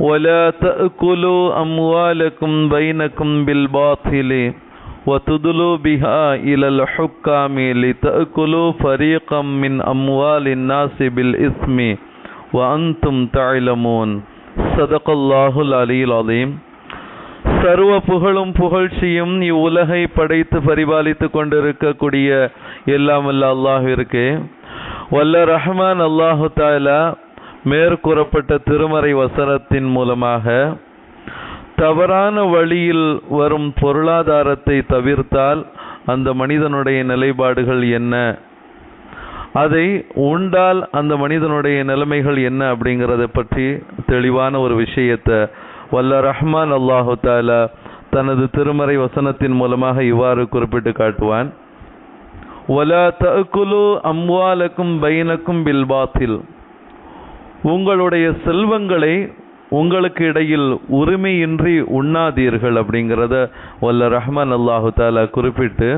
ولا تأكلوا أموالكم بينكم بالباطل وتدلوا بها إلى الحكام لتأكلوا فريقا من أموال الناس بالإثم وأنتم تعلمون صدق الله العلي العظيم சர்வ புகழும் புகழ்ச்சியும் இவ்வுலகை படைத்து பரிபாலித்து கொண்டிருக்கக்கூடிய எல்லாம் வல்ல அல்லாஹிற்கு வல்ல ரஹ்மான் அல்லாஹு தாலா மேற்கூறப்பட்ட திருமறை வசனத்தின் மூலமாக தவறான வழியில் வரும் பொருளாதாரத்தை தவிர்த்தால் அந்த மனிதனுடைய நிலைப்பாடுகள் என்ன? அதை உண்டால் அந்த மனிதனுடைய நிலைமைகள் என்ன அப்படிங்கிறத பற்றி தெளிவான ஒரு விஷயத்தை வல்ல ரஹ்மான் அல்லாஹு தாலா தனது திருமறை வசனத்தின் மூலமாக இவ்வாறு குறிப்பிட்டு காட்டுவான். ஒலா தகுலு அம்வாலக்கும் பைனக்கும் பில் பாத்தில். உங்களுடைய செல்வங்களை உங்களுக்கு இடையில் உரிமையின்றி உண்ணாதீர்கள் அப்படிங்கிறத வல்ல ரஹ்மான் அல்லாஹு தாலா குறிப்பிட்டு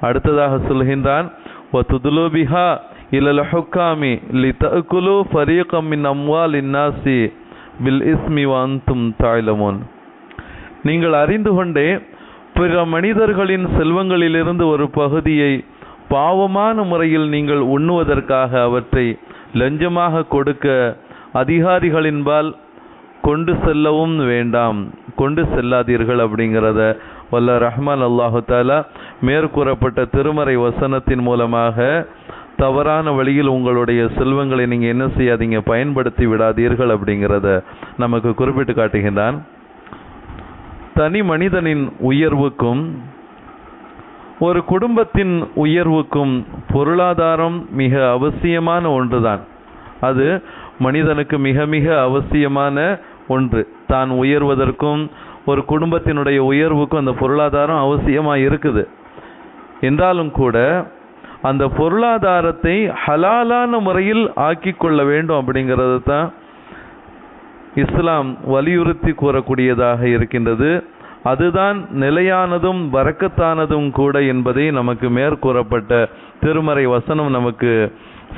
அடுத்ததாக சொல்கின்றான் ஒத்துதுலோபிஹா இலல் ஹுக்காமி லி தகுலு ஃபரீகம் மின் அம்வால் இன்னாசி வில் இஸ்மி வாந்தும் தாய்லமோன். நீங்கள் அறிந்து கொண்டே பிற மனிதர்களின் செல்வங்களிலிருந்து ஒரு பகுதியை பாவமான முறையில் நீங்கள் உண்ணுவதற்காக அவற்றை லஞ்சமாக கொடுக்க அதிகாரிகளின்பால் கொண்டு செல்லவும் வேண்டாம். கொண்டு செல்லாதீர்கள் அப்படிங்கிறத வல்ல ரஹ்மான் அல்லாஹு தாலா மேற்கூறப்பட்ட திருமறை வசனத்தின் மூலமாக தவறான வழியில் உங்களுடைய செல்வங்களை நீங்கள் என்ன செய்யாதீங்க பயன்படுத்தி விடாதீர்கள் அப்படிங்கிறத நமக்கு குறிப்பிட்டு காட்டுகின்றான். தனி மனிதனின் உயர்வுக்கும் ஒரு குடும்பத்தின் உயர்வுக்கும் பொருளாதாரம் மிக அவசியமான ஒன்றுதான். அது மனிதனுக்கு மிக மிக அவசியமான ஒன்று. தான் உயர்வதற்கும் ஒரு குடும்பத்தினுடைய உயர்வுக்கும் அந்த பொருளாதாரம் அவசியமாக இருக்குது. என்றாலும் கூட அந்த பொருளாதாரத்தை ஹலாலான முறையில் ஆக்கி கொள்ள வேண்டும் அப்படிங்கிறது தான் இஸ்லாம் வலியுறுத்தி கூறக்கூடியதாக இருக்கின்றது. அதுதான் நிலையானதும் வரக்கத்தானதும் கூட என்பதை நமக்கு மேற்கூறப்பட்ட திருமறை வசனம் நமக்கு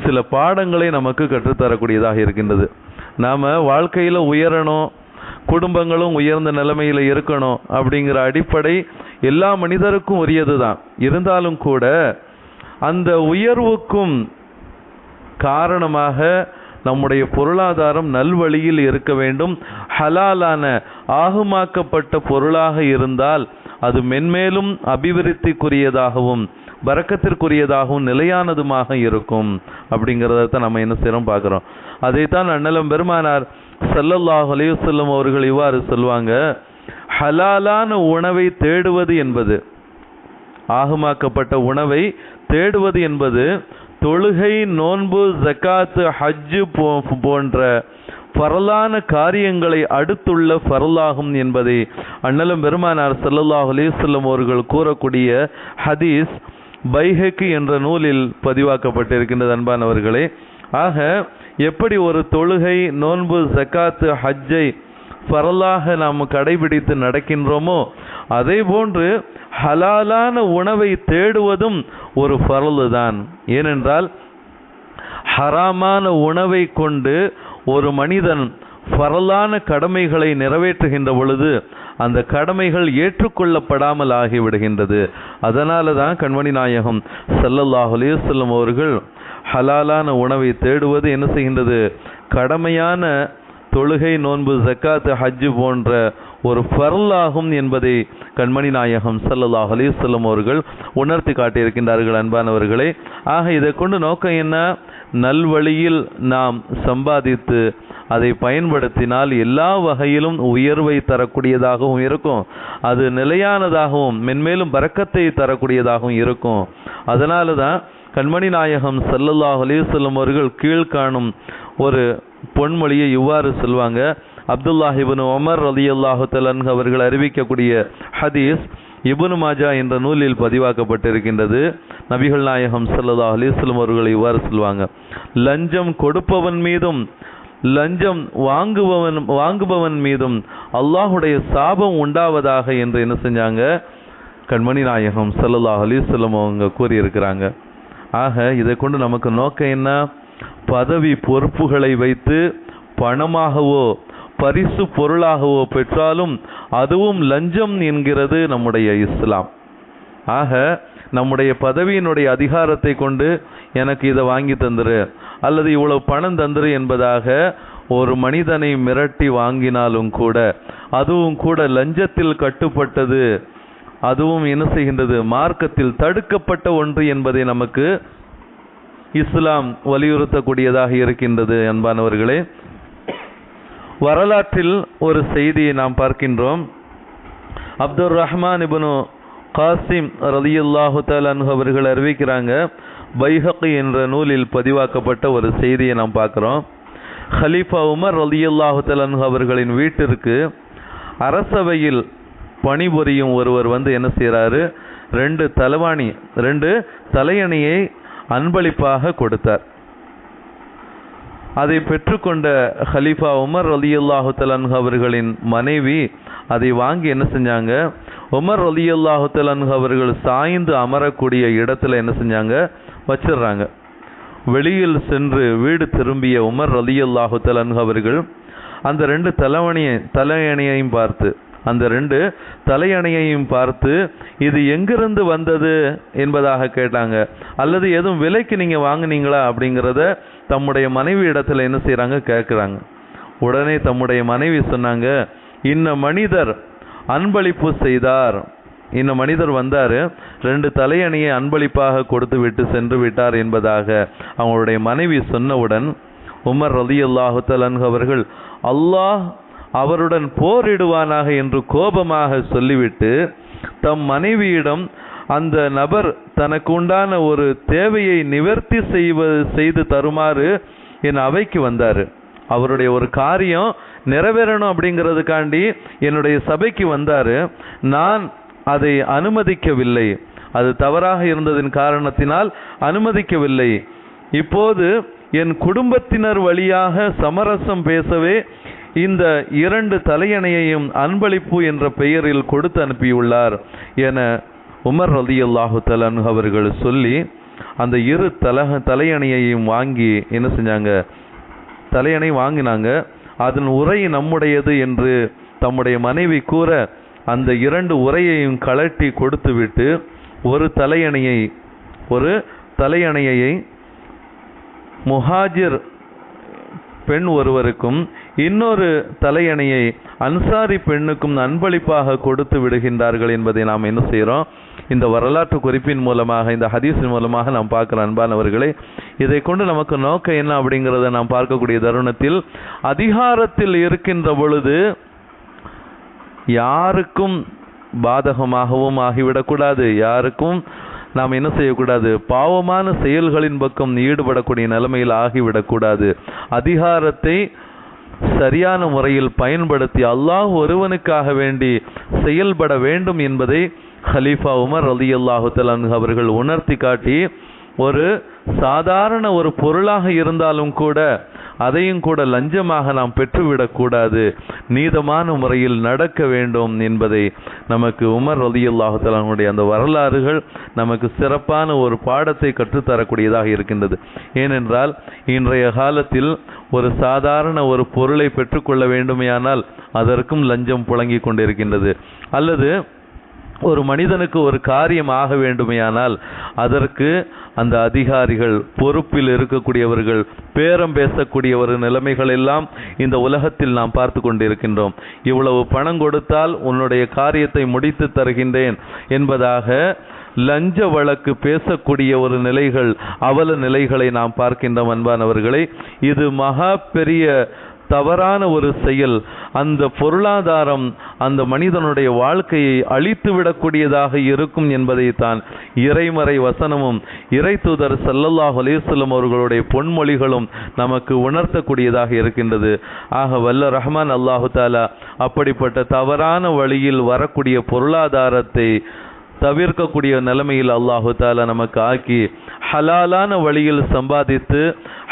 சில பாடங்களை நமக்கு கற்றுத்தரக்கூடியதாக இருக்கின்றது. நாம் வாழ்க்கையில் உயரணும் குடும்பங்களும் உயர்ந்த நிலைமையில் இருக்கணும் அப்படிங்கிற அடிப்படை எல்லா மனிதருக்கும் உரியது தான் இருந்தாலும் கூட அந்த உயர்வுக்கும் காரணமாக நம்முடைய பொருளாதாரம் நல்வழியில் இருக்க வேண்டும். ஹலாலான ஆகுமாக்கப்பட்ட பொருளாக இருந்தால் அது மென்மேலும் அபிவிருத்திக்குரியதாகவும் வரக்கத்திற்குரியதாகவும் நிலையானதுமாக இருக்கும். அப்படிங்கிறத தான் நம்ம என்ன செய்கிறோம் பார்க்குறோம். அதைத்தான் அண்ணலம் பெருமானார் சல்லல்லாஹ் அலையுசல்லம் அவர்கள் இவ்வாறு சொல்லுவாங்க ஹலாலான உணவை தேடுவது என்பது ஆகமாக்கப்பட்ட உணவை தேடுவது என்பது தொழுகை நோன்பு ஜக்காத்து ஹஜ்ஜு போன்ற பரலான காரியங்களை அடுத்துள்ள பரலாகும் என்பதை அண்ணலும் பெருமானார் சல்லல்லாஹ் அலிசல்லம் அவர்கள் கூறக்கூடிய ஹதீஸ் பைஹக்கு என்ற நூலில் பதிவாக்கப்பட்டிருக்கின்றது அன்பானவர்களே. ஆக எப்படி ஒரு தொழுகை நோன்பு ஜக்காத்து ஹஜ்ஜை பரலாக நாம் கடைபிடித்து நடக்கின்றோமோ அதே போன்று ஹலாலான உணவை தேடுவதும் ஒரு பரலு தான் ஏனென்றால் ஹராமான உணவை கொண்டு ஒரு மனிதன் பரலான கடமைகளை நிறைவேற்றுகின்ற பொழுது அந்த கடமைகள் ஏற்றுக்கொள்ளப்படாமல் ஆகிவிடுகின்றது. அதனால தான் கண்மணி நாயகம் சல்லல்லாஹ் அலிவல்லம் அவர்கள் ஹலாலான உணவை தேடுவது என்ன செய்கின்றது? கடமையான தொழுகை நோன்பு ஜக்காத்து ஹஜ்ஜு போன்ற ஒரு ஃபர்லாகும் என்பதை கண்மணி நாயகம் சல்லல்லாஹ் அலிவல்லம் அவர்கள் உணர்த்தி காட்டியிருக்கின்றார்கள் அன்பானவர்களே. ஆக இதை கொண்டு நோக்கம் என்ன? நல்வழியில் நாம் சம்பாதித்து அதை பயன்படுத்தினால் எல்லா வகையிலும் உயர்வை தரக்கூடியதாகவும் இருக்கும். அது நிலையானதாகவும் மென்மேலும் பறக்கத்தை தரக்கூடியதாகவும் இருக்கும். அதனால தான் கண்மணி நாயகம் சல்லல்லாஹ் அலிவல்லம் அவர்கள் கீழ்காணும் ஒரு பொன்மொழியை இவ்வாறு சொல்வாங்க. அப்துல்லாஹிபின் அலி அல்லாஹு தலன் அவர்கள் அறிவிக்கக்கூடிய ஹதீஸ் இபுனு மாஜா என்ற நூலில் பதிவாக்கப்பட்டிருக்கின்றது. நபிகள் நாயகம் ஸல்லல்லாஹு அலிஸ்லம் அவர்கள் இவ்வாறு சொல்வாங்க லஞ்சம் கொடுப்பவன் மீதும் லஞ்சம் வாங்குபவன் வாங்குபவன் மீதும் அல்லாஹுடைய சாபம் உண்டாவதாக என்று என்ன செஞ்சாங்க? கண்மணி நாயகம் ஸல்லல்லாஹு அலிஸ்லம் அவங்க கூறியிருக்கிறாங்க. ஆக இதை கொண்டு நமக்கு நோக்கம் என்ன? பதவி பொறுப்புகளை வைத்து பணமாகவோ பரிசு பொருளாகவோ பெற்றாலும் அதுவும் லஞ்சம் என்கிறது நம்முடைய இஸ்லாம். ஆக நம்முடைய பதவியினுடைய அதிகாரத்தை கொண்டு எனக்கு இதை வாங்கி தந்துரு. அல்லது இவ்வளவு பணம் தந்துரு என்பதாக ஒரு மனிதனை மிரட்டி வாங்கினாலும் கூட அதுவும் கூட லஞ்சத்தில் கட்டுப்பட்டது அதுவும் என்ன செய்கின்றது? மார்க்கத்தில் தடுக்கப்பட்ட ஒன்று என்பதை நமக்கு இஸ்லாம் வலியுறுத்தக்கூடியதாக இருக்கின்றது அன்பானவர்களே. வரலாற்றில் ஒரு செய்தியை நாம் பார்க்கின்றோம். அப்துல் ரஹ்மான் இபுனு காசிம் ரலியுல்லாஹு தஆலாஹு அவர்கள் அறிவிக்கிறாங்க பைஹகி என்ற நூலில் பதிவாக்கப்பட்ட ஒரு செய்தியை நாம் பார்க்குறோம். ஹலீஃபா உமர் ரலியுல்லாஹு தஆலாஹு அவர்களின் வீட்டிற்கு அரசவையில் பணிபுரியும் ஒருவர் வந்து என்ன செய்கிறாரு ரெண்டு தலைவாணி ரெண்டு தலையணியை அன்பளிப்பாக கொடுத்தார். அதை பெற்றுக்கொண்ட ஹலீஃபா உமர் அலி தஆலாஹு அவர்களின் மனைவி அதை வாங்கி என்ன செஞ்சாங்க? உமர் அலி தஆலாஹு அவர்கள் சாய்ந்து அமரக்கூடிய இடத்துல என்ன செஞ்சாங்க? வச்சிடுறாங்க. வெளியில் சென்று வீடு திரும்பிய உமர் அலி தஆலாஹு அவர்கள் அந்த ரெண்டு தலைவணியை தலையணையையும் பார்த்து அந்த ரெண்டு தலையணையையும் பார்த்து இது எங்கிருந்து வந்தது? என்பதாக கேட்டாங்க. அல்லது எதுவும் விலைக்கு நீங்கள் வாங்குனீங்களா? அப்படிங்கிறத தம்முடைய மனைவி இடத்துல என்ன செய்கிறாங்க கேட்குறாங்க உடனே தம்முடைய மனைவி சொன்னாங்க இன்ன மனிதர் அன்பளிப்பு செய்தார். இன்ன மனிதர் வந்தார். ரெண்டு தலையணியை அன்பளிப்பாக கொடுத்து விட்டு சென்று விட்டார் என்பதாக அவங்களுடைய மனைவி சொன்னவுடன் உமர் ரலியல்லாஹு அல்லாஹு அவர்கள் அல்லாஹ் அவருடன் போரிடுவானாக என்று கோபமாக சொல்லிவிட்டு தம் மனைவியிடம் அந்த நபர் தனக்கு உண்டான ஒரு தேவையை நிவர்த்தி செய்வது செய்து தருமாறு என் அவைக்கு வந்தார். அவருடைய ஒரு காரியம் நிறைவேறணும் அப்படிங்கிறதுக்காண்டி என்னுடைய சபைக்கு வந்தார். நான் அதை அனுமதிக்கவில்லை. அது தவறாக இருந்ததின் காரணத்தினால் அனுமதிக்கவில்லை. இப்போது என் குடும்பத்தினர் வழியாக சமரசம் பேசவே இந்த இரண்டு தலையணையையும் அன்பளிப்பு என்ற பெயரில் கொடுத்து அனுப்பியுள்ளார் என உமர் ரலியல்லாஹு தலன் அவர்கள் சொல்லி அந்த இரு தலக தலையணையையும் வாங்கி என்ன செஞ்சாங்க? தலையணை வாங்கினாங்க. அதன் உரை நம்முடையது என்று தம்முடைய மனைவி கூற அந்த இரண்டு உரையையும் கழட்டி கொடுத்துவிட்டு ஒரு தலையணையை ஒரு தலையணையை முஹாஜிர் பெண் ஒருவருக்கும் இன்னொரு தலையணையை அன்சாரி பெண்ணுக்கும் அன்பளிப்பாக கொடுத்து விடுகின்றார்கள் என்பதை நாம் என்ன செய்கிறோம்? இந்த வரலாற்று குறிப்பின் மூலமாக இந்த ஹதீஸின் மூலமாக நாம் பார்க்கிற அன்பானவர்களே இதை கொண்டு நமக்கு நோக்கம் என்ன அப்படிங்கிறத நாம் பார்க்கக்கூடிய தருணத்தில் அதிகாரத்தில் இருக்கின்ற பொழுது யாருக்கும் பாதகமாகவும் ஆகிவிடக்கூடாது. யாருக்கும் நாம் என்ன செய்யக்கூடாது? பாவமான செயல்களின் பக்கம் ஈடுபடக்கூடிய நிலைமையில் ஆகிவிடக்கூடாது. அதிகாரத்தை சரியான முறையில் பயன்படுத்தி அல்லாஹ் ஒருவனுக்காக வேண்டி செயல்பட வேண்டும் என்பதை ஹலீஃபா உமர் அலி தஆலா அவர்கள் உணர்த்தி காட்டி ஒரு சாதாரண ஒரு பொருளாக இருந்தாலும் கூட அதையும் கூட லஞ்சமாக நாம் பெற்றுவிடக்கூடாது நீதமான முறையில் நடக்க வேண்டும் என்பதை நமக்கு உமர் ரலியல்லாஹு அந்த வரலாறுகள் நமக்கு சிறப்பான ஒரு பாடத்தை கற்றுத்தரக்கூடியதாக இருக்கின்றது. ஏனென்றால் இன்றைய காலத்தில் ஒரு சாதாரண ஒரு பொருளை பெற்றுக்கொள்ள வேண்டுமையானால் அதற்கும் லஞ்சம் புழங்கிக் கொண்டிருக்கின்றது. அல்லது ஒரு மனிதனுக்கு ஒரு காரியம் ஆக வேண்டுமேயானால் அதற்கு அந்த அதிகாரிகள் பொறுப்பில் இருக்கக்கூடியவர்கள் பேரம் பேசக்கூடிய ஒரு நிலைமைகள் எல்லாம் இந்த உலகத்தில் நாம் பார்த்து கொண்டிருக்கின்றோம். இவ்வளவு பணம் கொடுத்தால் உன்னுடைய காரியத்தை முடித்து தருகின்றேன் என்பதாக லஞ்ச வழக்கு பேசக்கூடிய ஒரு நிலைகள் அவல நிலைகளை நாம் பார்க்கின்றோம் அன்பானவர்களை. இது மகா பெரிய தவறான ஒரு செயல் அந்த பொருளாதாரம் அந்த மனிதனுடைய வாழ்க்கையை அழித்து விடக்கூடியதாக இருக்கும் என்பதைத்தான் இறைமறை வசனமும் இறை தூதர் சல்லல்லாஹ் அலையுஸ்லம் அவர்களுடைய பொன்மொழிகளும் நமக்கு உணர்த்தக்கூடியதாக இருக்கின்றது. ஆக வல்ல ரஹ்மான் அல்லாஹு தாலா அப்படிப்பட்ட தவறான வழியில் வரக்கூடிய பொருளாதாரத்தை தவிர்க்கக்கூடிய நிலைமையில் அல்லாஹு தாலா நமக்கு ஆக்கி ஹலாலான வழியில் சம்பாதித்து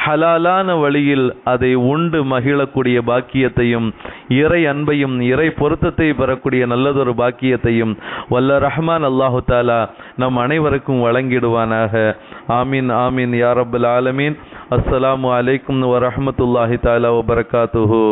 ஹலாலான வழியில் அதை உண்டு மகிழக்கூடிய பாக்கியத்தையும் இறை அன்பையும் இறை பொருத்தத்தை பெறக்கூடிய நல்லதொரு பாக்கியத்தையும் வல்ல ரஹ்மான் அல்லாஹு தாலா நம் அனைவருக்கும் வழங்கிடுவானாக. ஆமீன் ஆமீன் யாரபுல் ஆலமீன். அஸ்ஸலாமு அலைக்கும் வரஹ்மத்துல்லாஹி தாலா வபரகாத்துஹு